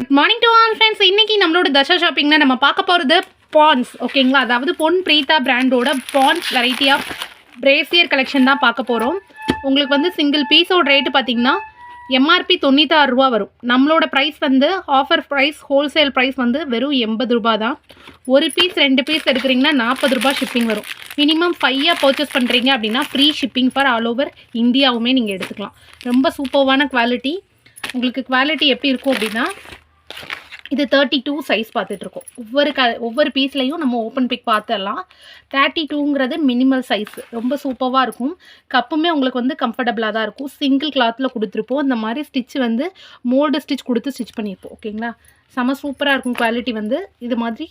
Good morning to all friends இன்னைக்கு நம்மளோட தசா ஷாப்பிங்கில் நம்ம பார்க்க போகிறது பான்ஸ் ஓகேங்களா அதாவது பொன் பிரீதா பிராண்டோட பான்ஸ் வெரைட்டி ஆஃப் பிரேசியர் கலெக்ஷன் தான் பார்க்க போகிறோம் உங்களுக்கு வந்து சிங்கிள் பீஸோட ரேட்டு பார்த்தீங்கன்னா எம்ஆர்பி தொண்ணூத்தாறு ரூபா வரும். நம்மளோட ப்ரைஸ் வந்து ஆஃபர் ப்ரைஸ் ஹோல்சேல் ப்ரைஸ் வந்து வெறும் எண்பது ரூபா தான். ஒரு பீஸ் ரெண்டு பீஸ் எடுக்கிறீங்கன்னா நாற்பது ரூபாய் ஷிப்பிங் வரும். மினிமம் ஃபையாக பர்ச்சேஸ் பண்ணுறீங்க அப்படின்னா free shipping for all over இந்தியாவுமே நீங்கள் எடுத்துக்கலாம். ரொம்ப சூப்பர்வான குவாலிட்டி உங்களுக்கு குவாலிட்டி எப்படி இருக்கும் அப்படின்னா இது தேர்ட்டி டூ சைஸ் பார்த்துட்ருக்கோம். ஒவ்வொரு க ஒவ்வொரு பீஸ்லையும் நம்ம ஓப்பன் பிக் பார்த்துடலாம். தேர்ட்டி டூங்கிறது மினிமல் சைஸ் ரொம்ப சூப்பராக இருக்கும். கப்புமே உங்களுக்கு வந்து கம்ஃபர்டபுளாக தான் இருக்கும். சிங்கிள் கிளாத்தில் கொடுத்துருப்போம். அந்த மாதிரி ஸ்டிச் வந்து மோல்டு ஸ்டிச் கொடுத்து ஸ்டிச் பண்ணியிருப்போம். ஓகேங்களா செம சூப்பராக இருக்கும் குவாலிட்டி வந்து. இது மாதிரி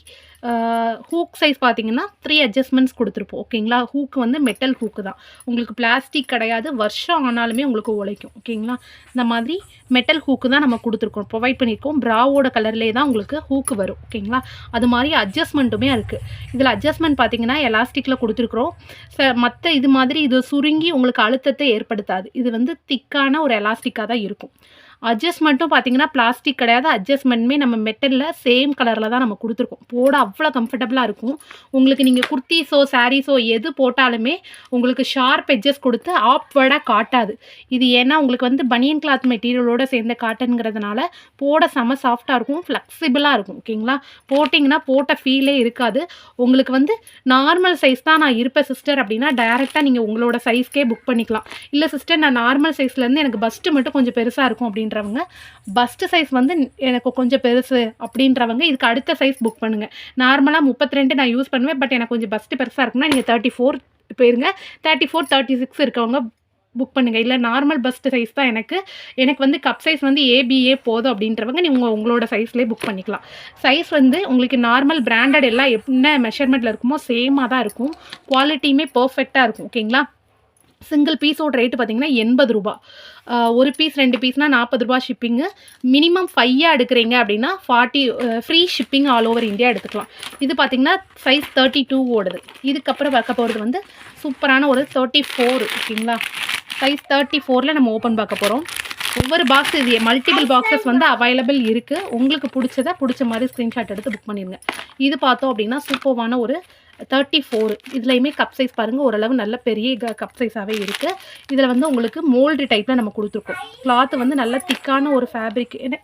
ஹூக் சைஸ் பார்த்தீங்கன்னா த்ரீ அட்ஜஸ்ட்மெண்ட்ஸ் கொடுத்துருப்போம். ஓகேங்களா? ஹூக் வந்து மெட்டல் ஹூக்கு தான். உங்களுக்கு பிளாஸ்டிக் கிடையாது. வருஷம் ஆனாலுமே உங்களுக்கு உழைக்கும். ஓகேங்களா? இந்த மாதிரி மெட்டல் ஹூக்கு தான் நம்ம கொடுத்துருக்கோம். ப்ரொவைட் பண்ணியிருக்கோம். ப்ராவோட கலர்லேயே தான் உங்களுக்கு ஹூக்கு வரும். ஓகேங்களா? அது மாதிரி அட்ஜஸ்ட்மெண்ட்டுமே இருக்குது இதில் அட்ஜஸ்ட்மெண்ட் பார்த்தீங்கன்னா எலாஸ்டிக்கில் கொடுத்துருக்குறோம். ச மற்ற இது மாதிரி இது சுருங்கி உங்களுக்கு அழுத்தத்தை ஏற்படுத்தாது. இது வந்து திக்கான ஒரு எலாஸ்டிக்காக தான் இருக்கும். அட்ஜஸ்ட்மெண்ட்டும் பார்த்தீங்கன்னா பிளாஸ்டிக் கிடையாது. அட்ஜஸ்ட்மெண்ட்டுமே நம்ம மெட்டலில் சேம் கலரில் தான் நம்ம கொடுத்துருக்கோம். போட அவ்வளோ கம்ஃபர்டபுளாக இருக்கும். உங்களுக்கு நீங்கள் குர்த்திஸோ சாரீஸோ எது போட்டாலுமே உங்களுக்கு ஷார்ப் எட்ஜஸ் கொடுத்து ஆப்வேர்டாக காட்டாது. இது ஏன்னா உங்களுக்கு வந்து பனியன் கிளாத் மெட்டீரியலோட சேர்ந்த காட்டனுங்கிறதுனால போட செம சாஃப்டாக இருக்கும். ஃப்ளெக்சிபிளாக இருக்கும். ஓகேங்களா போட்டிங்கன்னா போட்ட ஃபீலே இருக்காது. உங்களுக்கு வந்து நார்மல் சைஸ் தான் நான் இருப்பேன் சிஸ்டர் அப்படின்னா டைரெக்டாக நீங்கள் உங்களோட சைஸ்க்கே புக் பண்ணிக்கலாம். இல்லை சிஸ்டர் நான் நார்மல் சைஸ்லேருந்து எனக்கு பஸ்ட்டு மட்டும் கொஞ்சம் பெருசாக இருக்கும் அப்படின்றவங்க பஸ்ட்டு சைஸ் வந்து எனக்கு கொஞ்சம் பெருசு அப்படின்றவங்க இதுக்கு அடுத்த சைஸ் புக் பண்ணுங்கள் நார்மலாக முப்பத்தி ரெண்டு நான் யூஸ் பண்ணுவேன் பட் எனக்கு கொஞ்சம் பஸ்ட்டு பெருசாக இருக்குன்னா நீங்கள் தேர்ட்டி ஃபோர் போயிருங்க. தேர்ட்டி ஃபோர் தேர்ட்டி சிக்ஸ் இருக்கவங்க புக் பண்ணுங்கள் இல்லை நார்மல் பஸ்ட் சைஸ் தான் எனக்கு. எனக்கு வந்து கப் சைஸ் வந்து ஏபிஏ போதும் அப்படின்றவங்க நீங்கள் உங்களோட சைஸ்லேயே புக் பண்ணிக்கலாம். சைஸ் வந்து உங்களுக்கு நார்மல் பிராண்டட் எல்லாம் என்ன மெஷர்மெண்ட்டில் இருக்குமோ சேமாக தான் இருக்கும். குவாலிட்டியுமே பர்ஃபெக்டாக இருக்கும் ஓகேங்களா சிங்கிள் பீஸோட ரேட்டு பார்த்தீங்கன்னா எண்பது ரூபா. ஒரு பீஸ் ரெண்டு பீஸ்னால் நாற்பது ரூபா ஷிப்பிங்கு மினிமம் ஃபையாக எடுக்கிறீங்க அப்படின்னா forty free shipping all over India எடுத்துக்கலாம். இது பார்த்தீங்கன்னா சைஸ் தேர்ட்டி டூ ஓடுது. இதுக்கப்புறம் பார்க்க போகிறது வந்து சூப்பரான ஒரு தேர்ட்டி ஃபோர் ஓகேங்களா? சைஸ் தேர்ட்டி ஃபோரில் நம்ம ஓப்பன் பார்க்க போகிறோம் ஒவ்வொரு பாக்ஸ் இது மல்டிபிள் பாக்ஸஸ் வந்து அவைலபிள் இருக்குது உங்களுக்கு பிடிச்சத பிடிச்ச மாதிரி ஸ்க்ரீன்ஷாட் எடுத்து புக் பண்ணிடுங்க. இது பார்த்தோம் அப்படின்னா சூப்பர்வான ஒரு தேர்ட்டி ஃபோர் இதுலையுமே கப் சைஸ் பாருங்கள் ஓரளவு நல்ல பெரிய க கப் சைஸாகவே இருக்குது இதில் வந்து உங்களுக்கு மோல்டு டைப்பில் நம்ம கொடுத்துருக்கோம். கிளாத் வந்து நல்ல திக்கான ஒரு ஃபேப்ரிக் என்ன?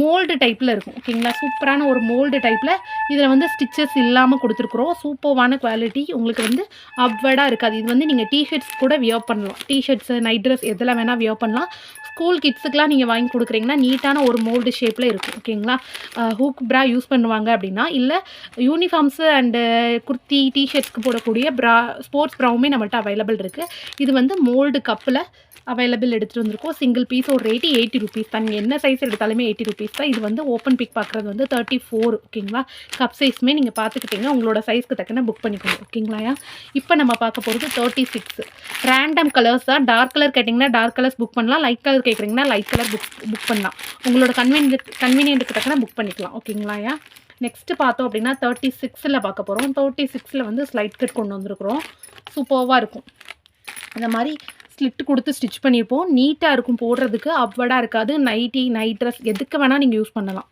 மோல்டு டைப்பில் இருக்கும். ஓகேங்களா சூப்பரான ஒரு மோல்டு டைப்பில் இதில் வந்து ஸ்டிச்சஸ் இல்லாமல் கொடுத்துருக்குறோம். சூப்பர்வான குவாலிட்டி உங்களுக்கு வந்து அப்வர்டாக இருக்காது. இது வந்து நீங்கள் டிஷர்ட்ஸ் கூட வியர் பண்ணலாம். டிஷர்ட்ஸு நைட் ட்ரெஸ் எதெல்லாம் வேணால் வியர் பண்ணலாம். ஸ்கூல் கிட்ஸுக்கெலாம் நீங்கள் வாங்கி கொடுக்குறீங்கன்னா நீட்டான ஒரு மோல்டு ஷேப்பில் இருக்கும். ஓகேங்களா ஹூக் ப்ரா யூஸ் பண்ணுவாங்க அப்படின்னா இல்லை யூனிஃபார்ம்ஸு அண்டு குர்த்தி டிஷர்ட்ஸ்க்கு போடக்கூடிய ப்ரா ஸ்போர்ட்ஸ் ப்ராவுமே நம்மள்ட்ட அவைலபிள் இருக்குது இது வந்து மோல்டு கப்பில் அவைலபிள் எடுத்துகிட்டு வந்திருக்கோம். சிங்கிள் பீஸோட ரேட்டு எயிட்டி ருபீஸ் தான். நீங்கள் என்ன சைஸ் எடுத்தாலுமே எயிட்டி ருபீஸ் தான். இது வந்து ஓப்பன் பிக் பார்க்குறது வந்து தேர்ட்டி ஃபோர் ஓகேங்களா கப் சைஸுமே நீங்கள் பார்த்துக்கிட்டிங்கன்னா உங்களோட சைஸ்க்கு தக்கன புக் பண்ணிக்கோங்க. ஓகேங்களா இப்போ நம்ம பார்க்க போகிறது தேர்ட்டி சிக்ஸ் ரேண்டம் கலர்ஸ் தான் டார்க் கலர் கேட்டிங்கன்னா டார்க் கலர்ஸ் புக் பண்ணலாம். லைட் கலர் கேட்குறீங்கன்னா லைட் கலர் புக் புக் பண்ணலாம். உங்களோட கன்வீனியன்ட் கன்வீனியன்ட்டுக்கு தக்கன புக் பண்ணிக்கலாம். ஓகேங்களாயா நெக்ஸ்ட்டு பார்த்தோம் அப்படின்னா தேர்ட்டி சிக்ஸில் பார்க்க போகிறோம் தேர்ட்டி சிக்ஸில் வந்து ஸ்லைட் கட் கொண்டு வந்திருக்கிறோம். சூப்பர்வாக இருக்கும். இந்த மாதிரி ஸ்லிட் கொடுத்து ஸ்டிச் பண்ணியிருப்போம். நீட்டாக இருக்கும் போடுறதுக்கு. அப்வர்டாக இருக்காது. நைட்டி நைட் ட்ரெஸ் எதுக்கு வேணால் நீங்கள் யூஸ் பண்ணலாம்.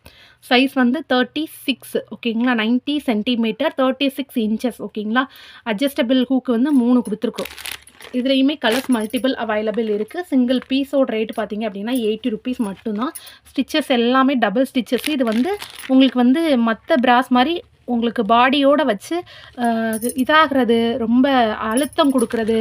சைஸ் வந்து தேர்ட்டி சிக்ஸ் ஓகேங்களா? Ninety centimetre thirty six inches ஓகேங்களா அட்ஜஸ்டபிள் ஹூக்கு வந்து மூணு கொடுத்துருக்கோம். இதுலேயுமே கலர்ஸ் மல்டிபிள் அவைலபிள் இருக்குது சிங்கிள் பீஸோட ரேட் பார்த்தீங்க அப்படின்னா எயிட்டி ருபீஸ் மட்டும்தான். ஸ்டிச்சஸ் எல்லாமே டபுள் ஸ்டிச்சஸ் இது வந்து உங்களுக்கு வந்து மற்ற பிராஸ் மாதிரி உங்களுக்கு பாடியோட வச்சு இது இதாகிறது ரொம்ப அழுத்தம் கொடுக்கறது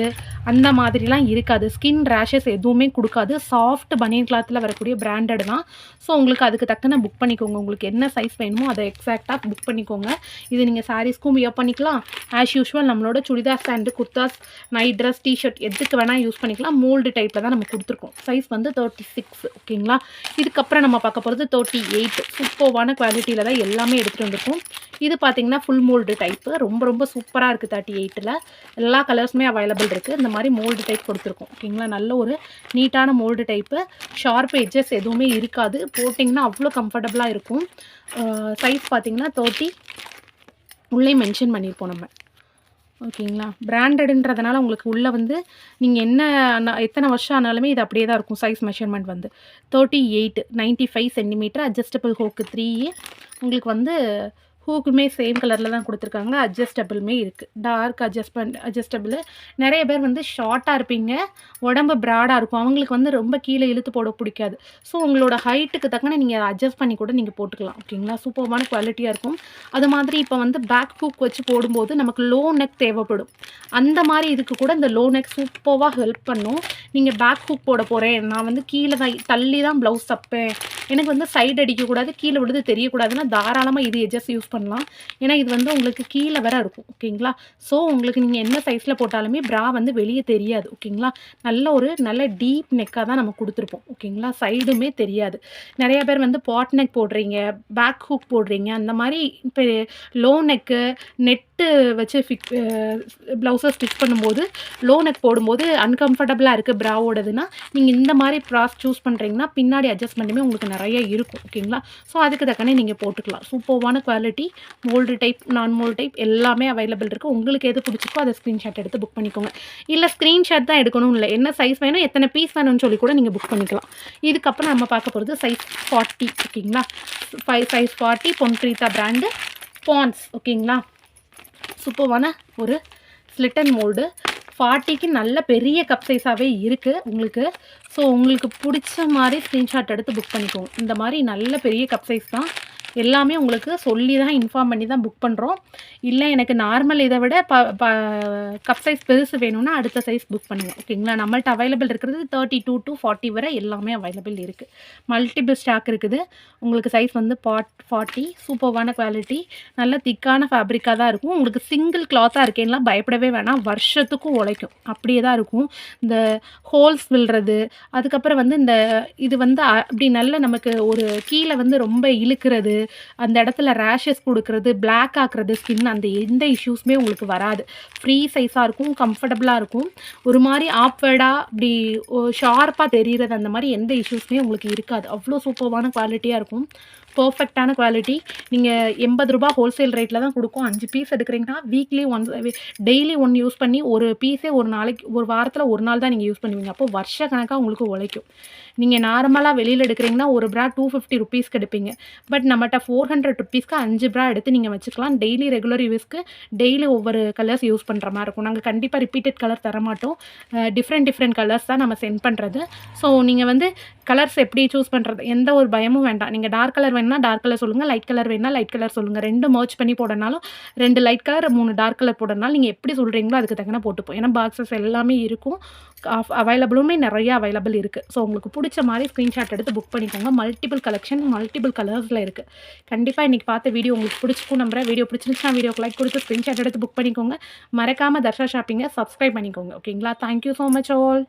அந்த மாதிரிலாம் இருக்காது. ஸ்கின் ரேஷஸ் எதுவுமே கொடுக்காது. சாஃப்ட் பனியன் கிளாத்தில் வரக்கூடிய பிராண்டட் தான். ஸோ உங்களுக்கு அதுக்கு தக்கன புக் பண்ணிக்கோங்க. உங்களுக்கு என்ன சைஸ் வேணுமோ அதை எக்ஸாக்டாக புக் பண்ணிக்கோங்க. இது நீங்கள் சாரீஸ்க்கும் வியர் பண்ணிக்கலாம். ஆஸ் யூஷுவல் நம்மளோட churidar stand kurtas night dress T-shirt எதுக்கு வேணால் யூஸ் பண்ணிக்கலாம். மோல்டு டைப்பில் தான் நம்ம கொடுத்துருக்கோம். சைஸ் வந்து தேர்ட்டி சிக்ஸ் ஓகேங்களா? இதுக்கப்புறம் நம்ம பார்க்க போகிறது தேர்ட்டி எயிட் சூப்பர்வான குவாலிட்டியில் தான் எல்லாமே எடுத்துகிட்டு வந்திருக்கோம். இது பார்த்தீங்கன்னா ஃபுல் மோல்டு டைப்பு ரொம்ப ரொம்ப சூப்பராக இருக்குது தேர்ட்டி எயிட்டில் எல்லா கலர்ஸுமே அவைலபிள் இருக்குது இந்த மாதிரி மோல்டு டைப் கொடுத்துருக்கோம். ஓகேங்களா நல்ல ஒரு நீட்டான மோல்டு டைப்பு ஷார்ப் எட்ஜஸ் எதுவுமே இருக்காது. போட்டிங்கன்னா அவ்வளோ கம்ஃபர்டபுளாக இருக்கும். சைஸ் பார்த்தீங்கன்னா தேர்ட்டி உள்ளே மென்ஷன் பண்ணியிருப்போம் நம்ம. ஓகேங்களா பிராண்டடுன்றதுனால உங்களுக்கு உள்ளே வந்து நீங்கள் என்ன எத்தனை வருஷம் ஆனாலுமே இது அப்படியே தான் இருக்கும் சைஸ் மெஷர்மெண்ட் வந்து. Thirty eight ninety five centimetre adjustable hook three உங்களுக்கு வந்து ஹூக்குமே சேம் கலரில் தான் கொடுத்துருக்காங்க. அட்ஜஸ்டபிளுமே இருக்குது டார்க் அட்ஜஸ்ட்மெண்ட் அட்ஜஸ்டபிள் நிறைய பேர் வந்து ஷார்ட்டாக இருப்பீங்க. உடம்பு ப்ராடாக இருக்கும். அவங்களுக்கு வந்து ரொம்ப கீழே இழுத்து போட பிடிக்காது. ஸோ உங்களோட ஹைட்டுக்கு தக்கன நீங்கள் அட்ஜஸ்ட் பண்ணி கூட நீங்கள் போட்டுக்கலாம். ஓகேங்களா சூப்பர்மான குவாலிட்டியாக இருக்கும். அது மாதிரி இப்போ வந்து பேக் ஹூக் வச்சு போடும்போது நமக்கு லோ நெக் தேவைப்படும். அந்த மாதிரி இதுக்கு கூட இந்த லோ நெக் சூப்பராக ஹெல்ப் பண்ணும். நீங்கள் பேக் ஹூக் போட போகிறேன் நான் வந்து கீழே தான் தள்ளி தான் ப்ளவுஸ் தப்பேன். எனக்கு வந்து சைடு அடிக்கக்கூடாது கீழே விழுது தெரியக்கூடாதுன்னா தாராளமாக இது எஜஸ் யூஸ் பண்ணலாம். ஏன்னா இது வந்து உங்களுக்கு கீழே வர இருக்கும். ஓகேங்களா ஸோ உங்களுக்கு நீங்கள் என்ன சைஸில் போட்டாலுமே ப்ரா வந்து வெளியே தெரியாது. ஓகேங்களா நல்ல ஒரு நல்ல டீப் நெக்காக தான் நம்ம கொடுத்துருப்போம். ஓகேங்களா சைடுமே தெரியாது. நிறையா பேர் வந்து பாட் நெக் போடுறீங்க பேக் ஹூக் போடுறீங்க. அந்த மாதிரி இப்போ லோ நெக்கு நெட் நெட்டு வச்சு ஃபிக் ப்ளவுஸை ஸ்டிச் பண்ணும்போது லோ நெக் போடும்போது அன்கம்ஃபர்டபுளாக இருக்குது ப்ராவோடதுன்னா நீங்கள் இந்த மாதிரி ப்ராஸ் சூஸ் பண்ணுறீங்கன்னா பின்னாடி அட்ஜஸ்ட்மெண்ட்டுமே உங்களுக்கு நிறைய இருக்கும் ஓகேங்களா ஸோ அதுக்கு தக்கனே நீங்கள் போட்டுக்கலாம். சூப்பர்வான quality mould type non mould type எல்லாமே அவைலபிள் இருக்குது உங்களுக்கு எது பிடிச்சிருக்கோ அதை ஸ்க்ரீன்ஷாட் எடுத்து புக் பண்ணிக்கோங்க. இல்லை ஸ்க்ரீன்ஷாட் தான் எடுக்கணும் இல்லை. என்ன சைஸ் வேணும் எத்தனை பீஸ் வேணும்னு சொல்லி கூட நீங்கள் புக் பண்ணிக்கலாம். இதுக்கப்புறம் நம்ம பார்க்க போகிறது சைஸ் ஃபார்ட்டி ஓகேங்களா ஃபைவ் சைஸ் ஃபார்ட்டி பொன்ப்ரீதா பிராண்டு பான்ஸ் ஓகேங்களா சூப்பர்வான ஒரு ஸ்லிட்டன் மோல்டு ஃபார்ட்டிக்கு நல்ல பெரிய கப் சைஸாகவே இருக்குது உங்களுக்கு. ஸோ உங்களுக்கு பிடிச்ச மாதிரி ஸ்க்ரீன்ஷாட் எடுத்து புக் பண்ணிக்கோங்க. இந்த மாதிரி நல்ல பெரிய கப் சைஸ் தான். எல்லாமே உங்களுக்கு சொல்லி தான் இன்ஃபார்ம் பண்ணி தான் புக் பண்ணுறோம் இல்லை எனக்கு நார்மல் இதை விட ப ப கப் சைஸ் பெருசு வேணும்னா அடுத்த சைஸ் புக் பண்ணுவோம். ஓகேங்களா நம்மள்ட்ட அவைலபிள் இருக்கிறது தேர்ட்டி டூ டு ஃபார்ட்டி வரை எல்லாமே அவைலபிள் இருக்குது மல்டிபிள் ஸ்டாக் இருக்குது. உங்களுக்கு சைஸ் வந்து பாட் ஃபார்ட்டி சூப்பர்வான குவாலிட்டி நல்ல திக்கான ஃபேப்ரிக்காக தான் இருக்கும். உங்களுக்கு சிங்கிள் கிளாத்தாக இருக்கேன்லாம் பயப்படவே வேணாம். வருஷத்துக்கும் உழைக்கும். அப்படியே தான் இருக்கும். இந்த ஹோல்ஸ் விழுறது அதுக்கப்புறம் வந்து இந்த இது வந்து அப்படி நல்ல நமக்கு ஒரு கீழே வந்து ரொம்ப இழுக்கிறது அந்த இடத்துல ரேஷஸ் கொடுக்கறது பிளாக் ஆக்குறது ஸ்கின் அந்த எந்த இஷ்யூஸுமே உங்களுக்கு வராது. ஃப்ரீ சைஸாக இருக்கும் கம்ஃபர்டபுளாக இருக்கும். ஒரு மாதிரி ஆப்வேர்டாக அப்படி ஷார்ப்பாக தெரிகிறது அந்த மாதிரி எந்த இஷ்யூஸுமே உங்களுக்கு இருக்காது. அவ்வளோ சூப்பர்வான குவாலிட்டியாக இருக்கும். பர்ஃபெக்டான குவாலிட்டி நீங்கள் எண்பது ரூபா ஹோல்சேல் ரேட்டில் தான் கொடுக்கும். அஞ்சு பீஸ் எடுக்கிறீங்கன்னா weekly one daily one use பண்ணி ஒரு பீஸே ஒரு நாளைக்கு ஒரு வாரத்தில் ஒரு நாள் தான் நீங்கள் யூஸ் பண்ணுவீங்க. அப்போ வருஷ கணக்காக உங்களுக்கு உழைக்கும். நீங்கள் நார்மலாக வெளியில் எடுக்கிறீங்கன்னா ஒரு ப்ரா டூ ஃபிஃப்டி ருபீஸ்க்கு எடுப்பீங்க. பட் நம்மகிட்ட ஃபோர் ஹண்ட்ரட் ருபீஸ்க்கு அஞ்சு ப்ரா எடுத்து நீங்கள் வச்சுக்கலாம். டெய்லி ரெகுலர் யூஸ்க்கு டெய்லி ஒவ்வொரு கலர்ஸ் யூஸ் பண்ணுற மாதிரி இருக்கும். நாங்கள் கண்டிப்பாக ரிப்பீட்டட் கலர் தர மாட்டோம் டிஃப்ரெண்ட் டிஃப்ரெண்ட் கலர்ஸ் தான் நம்ம சென்ட் பண்ணுறது ஸோ நீங்கள் வந்து கலர்ஸ் எப்படி சூஸ் பண்ணுறது எந்த ஒரு பயமும் வேண்டாம். நீங்கள் டார்க் கலர் வேணுன்னா டார்க் கலர் சொல்லுங்கள் லைட் கலர் வேணுன்னா லைட் கலர் சொல்லுங்கள் ரெண்டு மர்ச் பண்ணி போடனாலும் ரெண்டு லைட் கலர் மூணு டார்க் கலர் போடனாலும் நீங்கள் எப்படி சொல்கிறீங்களோ அதுக்கு தக்கன போட்டுப்போம் ஏன்னா பாக்ஸஸ் எல்லாமே இருக்கும். அவைலபிளுமே நிறைய அவைலபிள் இருக்குது ஸோ உங்களுக்கு பிடிச்ச மாதிரி ஸ்க்ரீன்ஷாட் எடுத்து புக் பண்ணிக்கோங்க. மல்டிபிள் கலெக்ஷன் மல்டிபிள் கலர்ஸில் இருக்குது கண்டிப்பாக இன்றைக்கி பார்த்த வீடியோ உங்களுக்கு பிடிச்சிக்கும் நம்புறேன். வீடியோ பிடிச்சிருந்துச்சுன்னா வீடியோக்கு லைக் கொடுத்து ஸ்க்ரீன்ஷாட் எடுத்து புக் பண்ணிக்கோங்க. மறக்காமல் தர்ஷா ஷாப்பிங்கை சப்ஸ்கிரைப் பண்ணிக்கோங்க. ஓகேங்களா தேங்க்யூ ஸோ மச் ஆல்